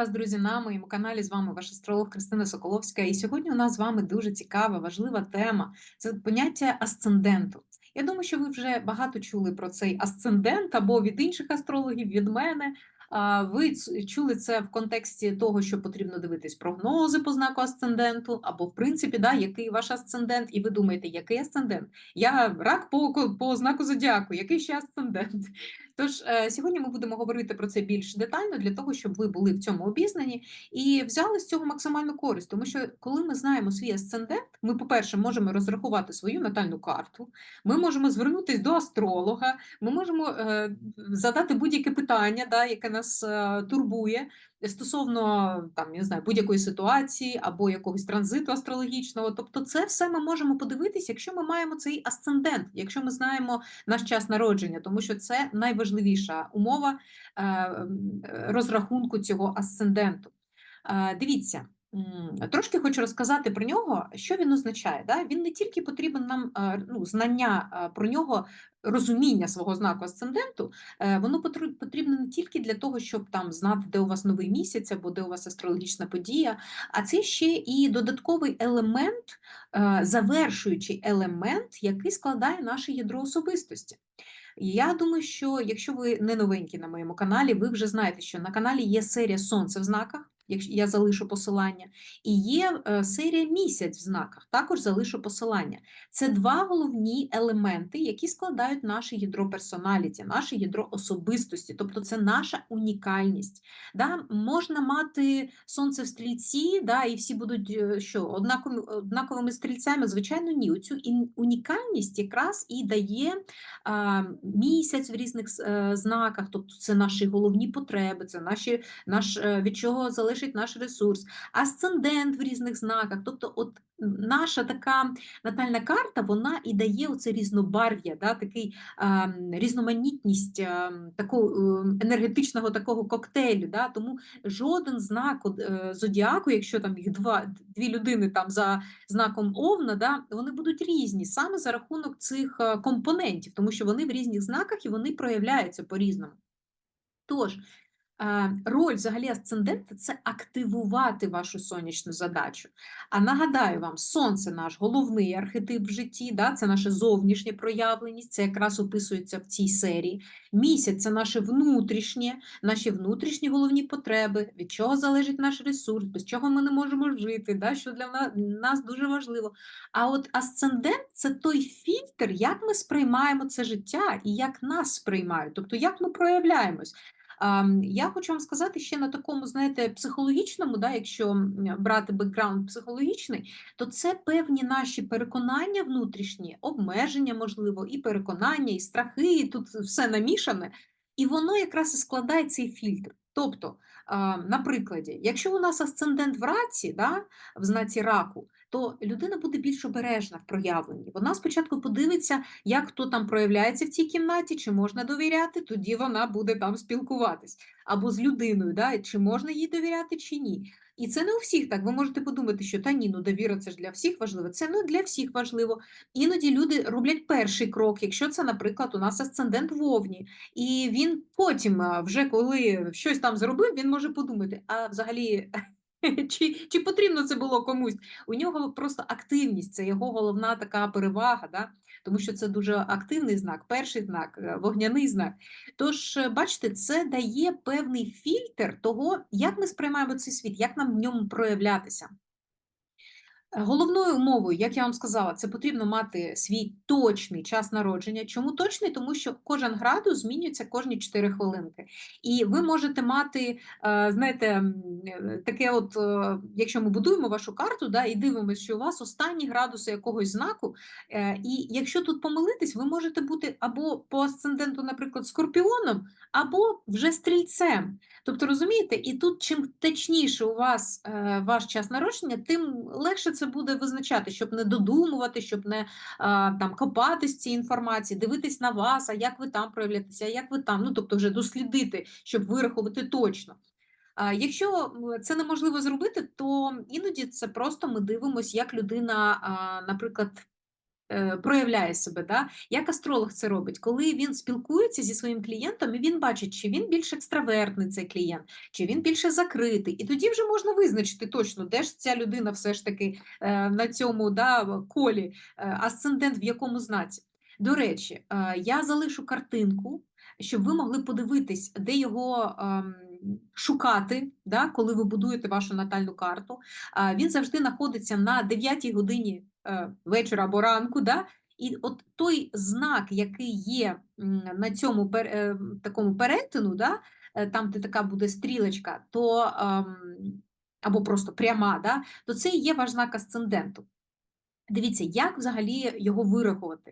вас, друзі, на моєму каналі. З вами ваш астролог Кристина Соколовська. І сьогодні у нас з вами дуже цікава, важлива тема це поняття асценденту. Я думаю, що ви вже багато чули про цей асцендент або від інших астрологів, від мене. Ви чули це в контексті того, що потрібно дивитись прогнози по знаку асценденту, або в принципі, да, який ваш асцендент, і ви думаєте, який асцендент? Я рак по, по знаку зодіаку, який ще асцендент? Тож е, сьогодні ми будемо говорити про це більш детально для того, щоб ви були в цьому обізнані і взяли з цього максимальну користь. Тому що коли ми знаємо свій асцендент, ми, по-перше, можемо розрахувати свою натальну карту, ми можемо звернутися до астролога, ми можемо е, задати будь-яке питання, да, яке нас е, турбує. Стосовно там, я знаю, будь-якої ситуації або якогось транзиту астрологічного, тобто це все ми можемо подивитися, якщо ми маємо цей асцендент, якщо ми знаємо наш час народження, тому що це найважливіша умова е, розрахунку цього асценденту. Е, Дивіться, трошки хочу розказати про нього, що він означає. Да? Він не тільки потрібен нам е, ну, знання е, про нього, розуміння свого знаку асценденту, е, воно потрібно не тільки для того, щоб там знати, де у вас новий місяць або де у вас астрологічна подія, а це ще і додатковий елемент, завершуючий елемент, який складає наше ядро особистості. Я думаю, що якщо ви не новенькі на моєму каналі, ви вже знаєте, що на каналі є серія Сонце в знаках, я залишу посилання, і є е, серія місяць в знаках, також залишу посилання. Це два головні елементи, які складають наше ядро персоналіті, наше ядро особистості, тобто це наша унікальність. Да? Можна мати сонце в стрільці, да, і всі будуть е, що, однаковими, стрільцями? Звичайно, ні. Оцю унікальність якраз і дає а, місяць в різних с- е, знаках, тобто це наші головні потреби, це наші, наш, від чого залежить наш ресурс, асцендент в різних знаках. Тобто, от наша така натальна карта, вона і дає оце різнобарв'я, да, такий м, різноманітність м, такого е, енергетичного такого коктейлю. Да, тому жоден знак е, зодіаку, якщо там їх два, дві людини там за знаком Овна, да, вони будуть різні саме за рахунок цих е, компонентів, тому що вони в різних знаках і вони проявляються по-різному. Тож, е, роль взагалі асцендента це активувати вашу сонячну задачу. А нагадаю вам, сонце наш головний архетип в житті, да, це наше зовнішнє проявленість, це якраз описується в цій серії. Місяць це наше внутрішнє, наші внутрішні головні потреби, від чого залежить наш ресурс, без чого ми не можемо жити, да, що для нас дуже важливо. А от асцендент це той фільтр, як ми сприймаємо це життя і як нас сприймають, тобто як ми проявляємось. Я хочу вам сказати ще на такому, знаєте, психологічному, да, якщо брати бекграунд психологічний, то це певні наші переконання внутрішні, обмеження, можливо, і переконання, і страхи, і тут все намішане. І воно якраз і складає цей фільтр. Тобто, а, на прикладі, якщо у нас асцендент в раці, да, в знаці раку, то людина буде більш обережна в проявленні. Вона спочатку подивиться, як хто там проявляється в цій кімнаті, чи можна довіряти, тоді вона буде там спілкуватись. Або з людиною, да, чи можна їй довіряти, чи ні. І це не у всіх так. Ви можете подумати, що та ні, ну довіра це ж для всіх важливо. Це не для всіх важливо. Іноді люди роблять перший крок, якщо це, наприклад, у нас асцендент вовні, і він потім, вже коли щось там зробив, він може подумати, а взагалі. Чи, чи потрібно це було комусь? У нього просто активність, це його головна така перевага, да? тому що це дуже активний знак, перший знак, е, вогняний знак. Тож, е, бачите, це дає певний фільтр того, як ми сприймаємо цей світ, як нам в ньому проявлятися. Головною умовою, як я вам сказала, це потрібно мати свій точний час народження. Чому точний? Тому що кожен градус змінюється кожні 4 хвилинки. І ви можете мати, е, знаєте, е, таке, от, е, якщо ми будуємо вашу карту, да, і дивимося, що у вас останні градуси якогось знаку, і якщо тут помилитись, ви можете бути або по асценденту, наприклад, скорпіоном, або вже стрільцем. Тобто, розумієте, і тут чим точніше у вас ваш час народження, тим легше це буде визначати, щоб не додумувати, щоб не а, там копатись цій інформації, дивитись на вас, а як ви там проявляєтеся, а як ви там, ну тобто вже дослідити, щоб вирахувати точно. Якщо це неможливо зробити, то іноді це просто ми дивимося, як людина, наприклад, проявляє себе, да? Як астролог це робить? Коли він спілкується зі своїм клієнтом, і він бачить, чи він більш екстравертний цей клієнт, чи він більше закритий. І тоді вже можна визначити точно, де ж ця людина все ж таки е, на цьому да, колі, е, асцендент в якому знаці. До речі, е, я залишу картинку, щоб ви могли подивитись, де його ем, шукати, да, коли ви будуєте вашу натальну карту. Е, Він завжди знаходиться на 9 годині е, вечора або ранку. Да? І от той знак, який є на цьому пер- е, такому перетину, да, е, там, де така буде стрілочка, то ем, або просто пряма, да, то це і є ваш знак асценденту. Дивіться, як взагалі його вирахувати.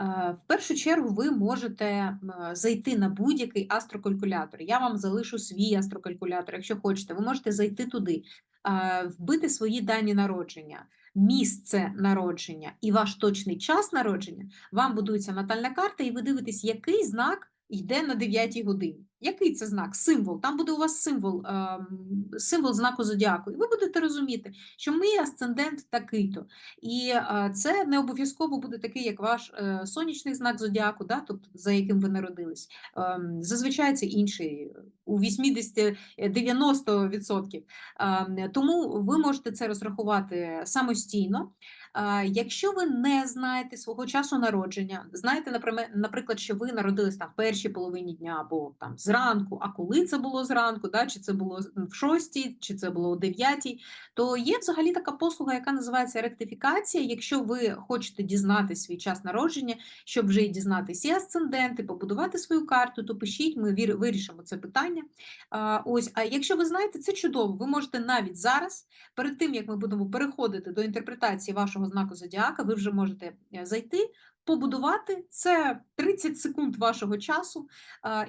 Е, В першу чергу ви можете зайти на будь-який астрокалькулятор. Я вам залишу свій астрокалькулятор, якщо хочете, ви можете зайти туди, е, вбити свої дані народження, місце народження і ваш точний час народження. Вам будується натальна карта, і ви дивитесь, який знак йде на 9 годині. Який це знак? Символ. Там буде у вас символ, ем, символ знаку зодіаку. І ви будете розуміти, що мій асцендент такий-то. І е, це не обов'язково буде такий, як ваш е, сонячний знак зодіаку, да, тобто за яким ви народились. Ем, Зазвичай це інший у 80-90%. Ем, Тому ви можете це розрахувати самостійно. Е, Якщо ви не знаєте свого часу народження, знаєте, наприклад, що ви народились там в першій половині дня або там зранку, а коли це було зранку, да, чи це було в шостій, чи це було о дев'ятій, то є взагалі така послуга, яка називається ректифікація. Якщо ви хочете дізнати свій час народження, щоб вже і дізнатися і асценденти, побудувати свою карту, то пишіть, ми вирішимо це питання. А, ось, а якщо ви знаєте, це чудово. Ви можете навіть зараз, перед тим як ми будемо переходити до інтерпретації вашого знаку зодіака, ви вже можете е, зайти. Побудувати це 30 секунд вашого часу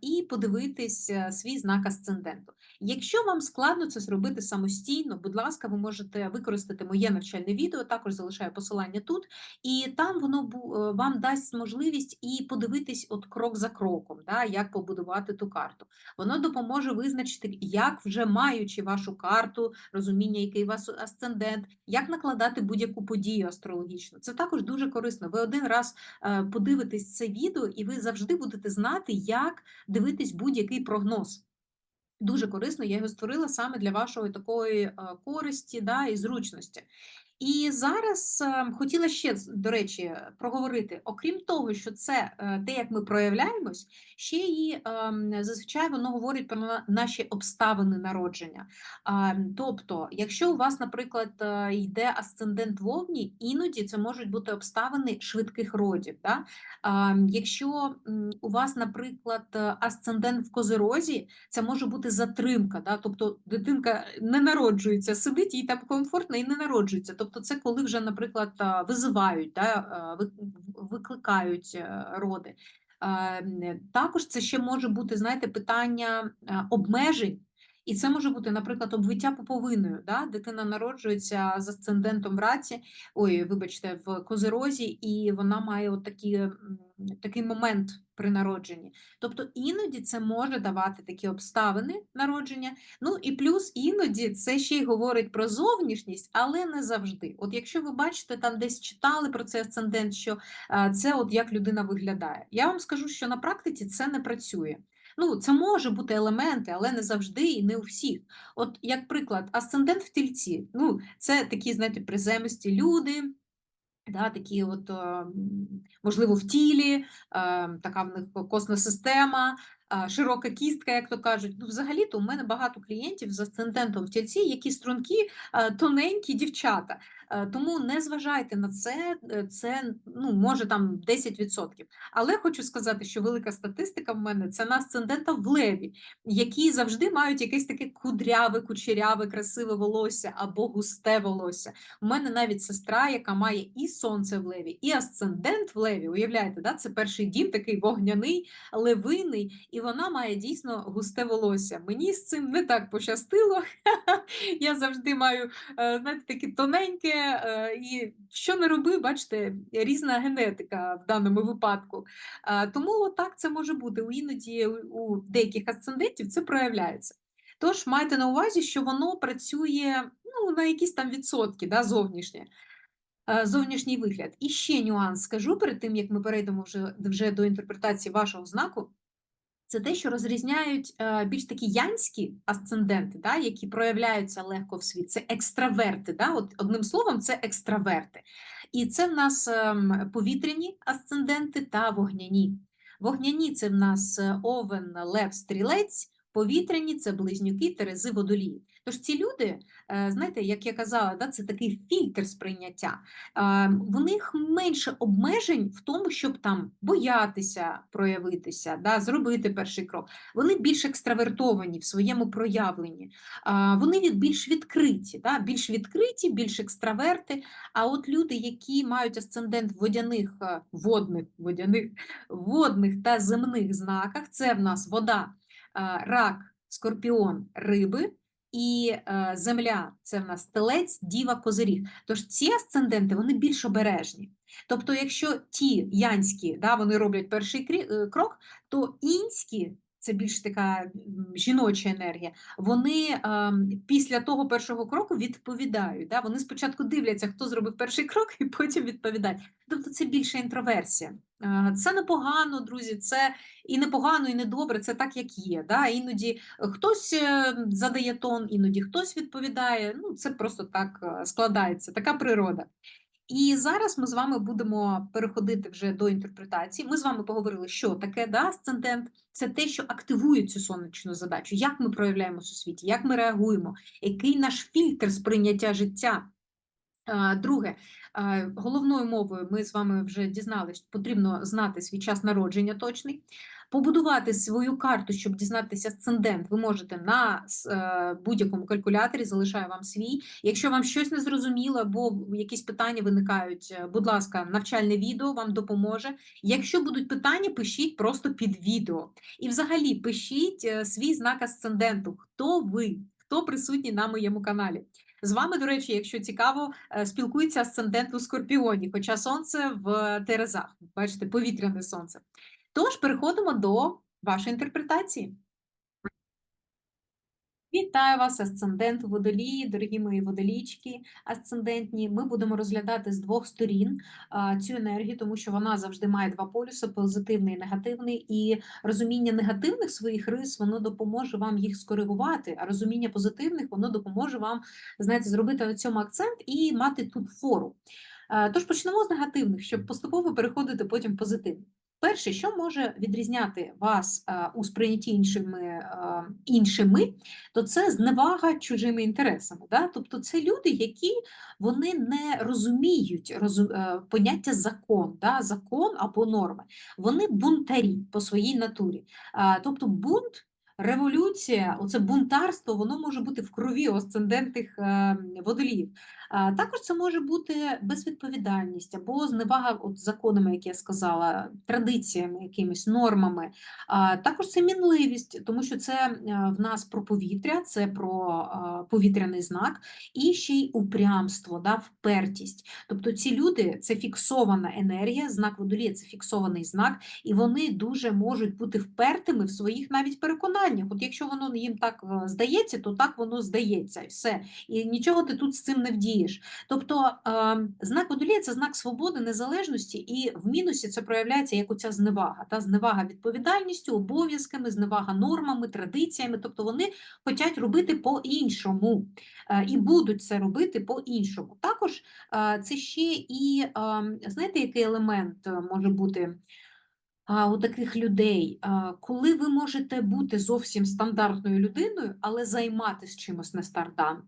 і подивитись е, свій знак асценденту. Якщо вам складно це зробити самостійно, будь ласка, ви можете використати моє навчальне відео, також залишаю посилання тут, і там воно е, вам дасть можливість і подивитись от крок за кроком, да, як побудувати ту карту. Воно допоможе визначити, як вже маючи вашу карту, розуміння, який у вас асцендент, як накладати будь-яку подію астрологічну. Це також дуже корисно. Ви один раз подивитесь це відео, і ви завжди будете знати, як дивитись будь-який прогноз. Дуже корисно, я його створила саме для вашої такої е, користі да, і зручності. І зараз е, хотіла ще, до речі, проговорити, окрім того, що це е, те, як ми проявляємось, ще й ем, зазвичай воно говорить про наші обставини народження. Тобто, якщо у вас, наприклад, е, йде асцендент вовні, іноді це можуть бути обставини швидких родів. Да? Якщо у вас, наприклад, е, асцендент в козирозі, це може бути затримка, да? тобто дитинка не народжується, сидить їй там комфортно і не народжується. Тобто, це коли вже, наприклад, визивають, да? в- викликають е, роди. Також це ще може бути, знаєте, питання е, обмежень. І це може бути, наприклад, обвиття пуповиною. Да? Дитина народжується з асцендентом в раці, ой, вибачте, в козирозі, і вона має от такі, такий момент при народженні. Тобто іноді це може давати такі обставини народження. Ну і плюс іноді це ще й говорить про зовнішність, але не завжди. От якщо ви бачите, там десь читали про цей асцендент, що а, це от як людина виглядає. Я вам скажу, що на практиці це не працює. Ну, це може бути елементи, але не завжди і не у всіх. От, як приклад, асцендент в тільці. Ну, це такі, знаєте, приземисті люди, Да, такі от, е, можливо, в тілі, е, така в них косна система, широка кістка, як то кажуть. Ну, взагалі-то у мене багато клієнтів з асцендентом в тільці, які стрункі, тоненькі дівчата. Е, Тому не зважайте на це, е, це ну, може там 10%. Але хочу сказати, що велика статистика в мене це на асцендента в леві, які завжди мають якесь таке кудряве, кучеряве, красиве волосся або густе волосся. У мене навіть сестра, яка має і сонце в леві, і асцендент в леві. Уявляєте, да? це перший дім, такий вогняний, левиний, і вона має дійсно густе волосся. Мені з цим не так пощастило. Я завжди маю, е, знаєте, таке тоненьке, е, і що не роби, бачите, різна генетика в даному випадку. Е, Тому отак це може бути. У Іноді у деяких асцендентів це проявляється. Тож майте на увазі, що воно працює ну, на якісь там відсотки да, зовнішнє. зовнішній вигляд. І ще нюанс скажу перед тим, як ми перейдемо вже, вже до інтерпретації вашого знаку. Це те, що розрізняють е, більш такі янські асценденти, да, які проявляються легко в світ. Це екстраверти. Да? От, одним словом, це екстраверти. І це в нас ем, повітряні асценденти та вогняні. Вогняні це в нас е, овен, лев, стрілець, повітряні це близнюки, терези, водолії. Тож ці люди, е, знаєте, як я казала, да, це такий фільтр сприйняття. Е, В них менше обмежень в тому, щоб там боятися проявитися, да, зробити перший крок. Вони більш екстравертовані в своєму проявленні, Е, вони більш відкриті, да, більш відкриті, більш екстраверти. А от люди, які мають асцендент водяних, водних, водяних, водних та земних знаках, це в нас вода, рак, скорпіон, риби. І е, земля це в нас телець, діва, козиріг. Тож ці асценденти вони більш обережні. Тобто, якщо ті янські да, вони роблять перший е, крок, то інські це більш така жіноча енергія. Вони ем, після того першого кроку відповідають. Да? Вони спочатку дивляться, хто зробив перший крок, і потім відповідають. Тобто це більше інтроверсія. Е, Це непогано, друзі. Це і непогано, і недобре. Це так, як є. Да? Іноді хтось е, задає тон, іноді хтось відповідає. Ну, це просто так е, складається, така природа. І зараз ми з вами будемо переходити вже до інтерпретації. Ми з вами поговорили, що таке да, асцендент. Це те, що активує цю сонячну задачу, як ми проявляємося у світі, як ми реагуємо, який наш фільтр сприйняття життя. Друге, головною мовою ми з вами вже дізналися, потрібно знати свій час народження точний. Побудувати свою карту, щоб дізнатися асцендент, ви можете на е, будь-якому калькуляторі, залишаю вам свій. Якщо вам щось не зрозуміло або якісь питання виникають, е, будь ласка, навчальне відео вам допоможе. Якщо будуть питання, пишіть просто під відео. І взагалі пишіть е, свій знак асценденту. Хто ви? Хто присутній на моєму каналі? З вами, до речі, якщо цікаво, спілкується асцендент у Скорпіоні, хоча сонце в Терезах. Бачите, повітряне сонце. Тож переходимо до вашої інтерпретації. Вітаю вас, асцендент водолії, дорогі мої водолічки асцендентні. Ми будемо розглядати з двох сторін цю енергію, тому що вона завжди має два полюси: позитивний і негативний. І розуміння негативних своїх рис воно допоможе вам їх скоригувати, а розуміння позитивних воно допоможе вам, знаєте, зробити на цьому акцент і мати тут фору. Тож почнемо з негативних, щоб поступово переходити потім в позитивні. Перше, що може відрізняти вас е, у сприйнятті іншими, е, іншими, то це зневага чужими інтересами. Да? Тобто це люди, які вони не розуміють розу- е, поняття закон, да? закон або норми. Вони бунтарі по своїй натурі. Тобто бунт. Революція, оце бунтарство, воно може бути в крові у асцендентних е, водоліїв. А, Також це може бути безвідповідальність або зневага от законами, як я сказала, традиціями, якимись нормами. А, Також це мінливість, тому що це е, в нас про повітря, це про повітряний знак, і ще й упрямство, да, впертість. Тобто ці люди це фіксована енергія, знак водолія це фіксований знак, і вони дуже можуть бути впертими в своїх навіть переконаннях. От якщо воно їм так е, здається, то так воно здається, і все. І нічого ти тут з цим не вдієш. Тобто е, знак водолія – це знак свободи, незалежності, і в мінусі це проявляється як оця зневага. Та зневага відповідальністю, обов'язками, зневага нормами, традиціями. Тобто вони хочуть робити по-іншому е, і будуть це робити по-іншому. Також е, це ще і е, знаєте, який елемент е, може бути у таких людей, коли ви можете бути зовсім стандартною людиною, але займатися чимось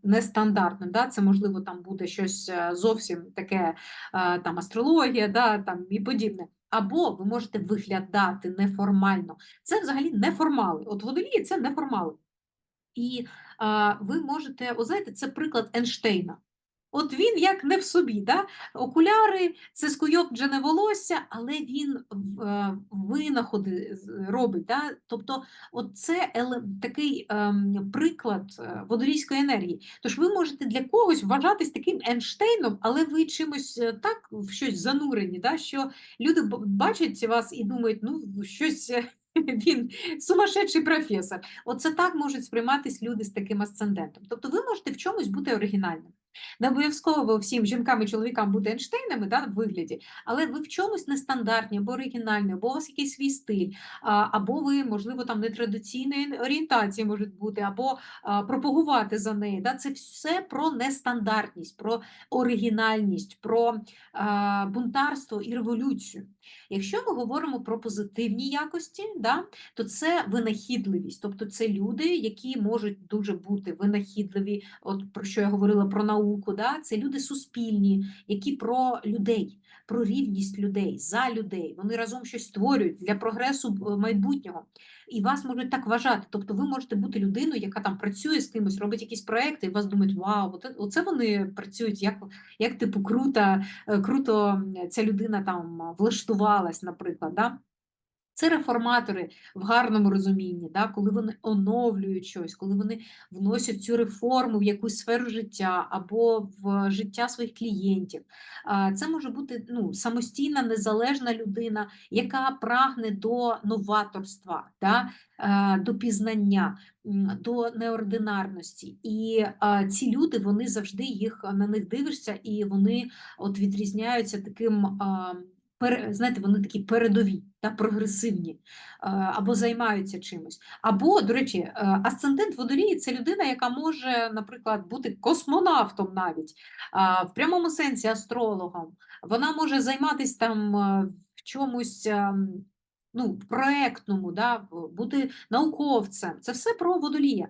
нестандартним, да? це можливо там буде щось е, зовсім таке, там астрологія, да? там і подібне. Або ви можете виглядати неформально. Це взагалі неформали. От водолії це неформали. І а, ви можете, о, знаєте, це приклад Ейнштейна. От він як не в собі, да? окуляри, це скуйовджене волосся, але він е, винаходи робить. Да? Тобто, от це такий ем, приклад е, водолійської енергії. Тож ви можете для когось вважатись таким Ейнштейном, але ви чимось е, так в щось занурені, да? що люди бачать вас і думають, ну щось він сумасшедший професор. Оце так можуть сприйматись люди з таким асцендентом. Тобто ви можете в чомусь бути оригінальним. Не обов'язково всім жінкам і чоловікам бути Ейнштейнами, да, в вигляді, але ви в чомусь нестандартні або оригінальні, або у вас якийсь свій стиль, або ви, можливо, там нетрадиційної орієнтації можуть бути, або пропагувати за неї. Да? Це все про нестандартність, про оригінальність, про бунтарство і революцію. Якщо ми говоримо про позитивні якості, да, то це винахідливість, тобто це люди, які можуть дуже бути винахідливі, от про що я говорила про науку, да, це люди суспільні, які про людей, про рівність людей, за людей. Вони разом щось створюють для прогресу е, майбутнього. І вас можуть так вважати. Тобто ви можете бути людиною, яка там працює з кимось, робить якісь проекти, і вас думають, вау, оце, вони працюють, як, як типу круто, е, круто ця людина там влаштувалась, наприклад. Да? Це реформатори в гарному розумінні, да, коли вони оновлюють щось, коли вони вносять цю реформу в якусь сферу життя або в життя своїх клієнтів. Це може бути ну, самостійна, незалежна людина, яка прагне до новаторства, да, е, до пізнання, до неординарності. І ці люди вони завжди їх на них дивишся, і вони от відрізняються таким. Знаєте, вони такі передові та прогресивні, е, або займаються чимось. Або, до речі, е, асцендент водолії це людина, яка може, наприклад, бути космонавтом навіть, в прямому сенсі астрологом. Вона може займатися там е, в чомусь. ем, Ну, проектному, да, бути науковцем, це все про водолія.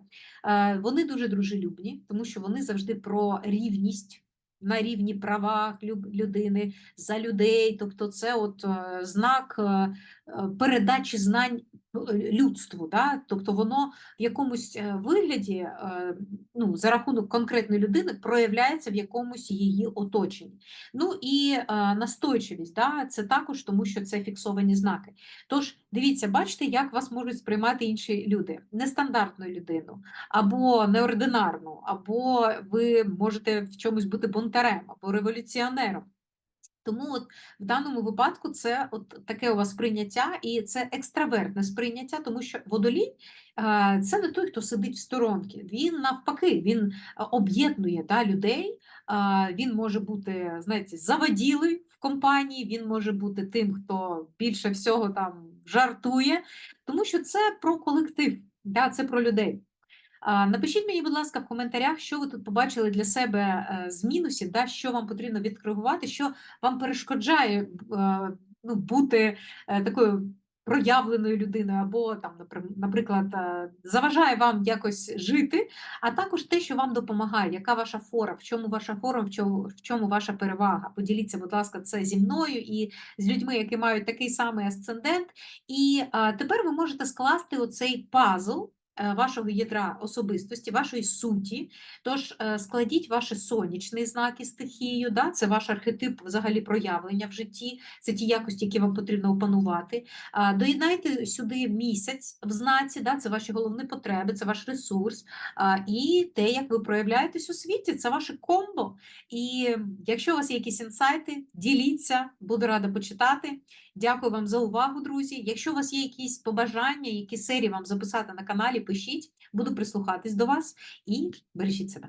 Вони дуже дружелюбні, тому що вони завжди про рівність на рівні права людини, за людей. Тобто, це от е, знак е, е, передачі знань людству. Да? Тобто воно в якомусь е, вигляді, е, ну, за рахунок конкретної людини, проявляється в якомусь її оточенні. Ну і е, настойчивість, да? це також тому, що це фіксовані знаки. Тож, дивіться, бачите, як вас можуть сприймати інші люди, нестандартну людину, або неординарну, або ви можете в чомусь бути бунтарем, або революціонером. Тому от в даному випадку це от таке у вас сприйняття, і це екстравертне сприйняття, тому що водолій е, це не той, хто сидить в сторонці. Він навпаки, він е, об'єднує да, людей. е, Він може бути, знаєте, заводілий в компанії, він може бути тим, хто більше всього там жартує, тому що це про колектив, да, це про людей. А, Напишіть мені, будь ласка, в коментарях, що ви тут побачили для себе е, з мінусів, да, що вам потрібно відкоригувати, що вам перешкоджає е, ну, бути е, такою проявленою людиною, або там, напри- наприклад, заважає вам якось жити, а також те, що вам допомагає, яка ваша фора, в чому ваша фора, в чому, в чому ваша перевага. Поділіться, будь ласка, це зі мною і з людьми, які мають такий самий асцендент. І е, тепер ви можете скласти оцей пазл вашого ядра особистості, вашої суті. Тож е, складіть ваші сонячні знаки стихію, да? це ваш архетип взагалі проявлення в житті, це ті якості, які вам потрібно опанувати. Доєднайте сюди місяць в знаці, да? це ваші головні потреби, це ваш ресурс. І те, як ви проявляєтесь у світі, це ваше комбо. І якщо у вас є якісь інсайти, діліться, буду рада почитати. Дякую вам за увагу, друзі. Якщо у вас є якісь побажання, які серії вам записати на каналі, пишіть, буду прислухатись до вас і бережіть себе.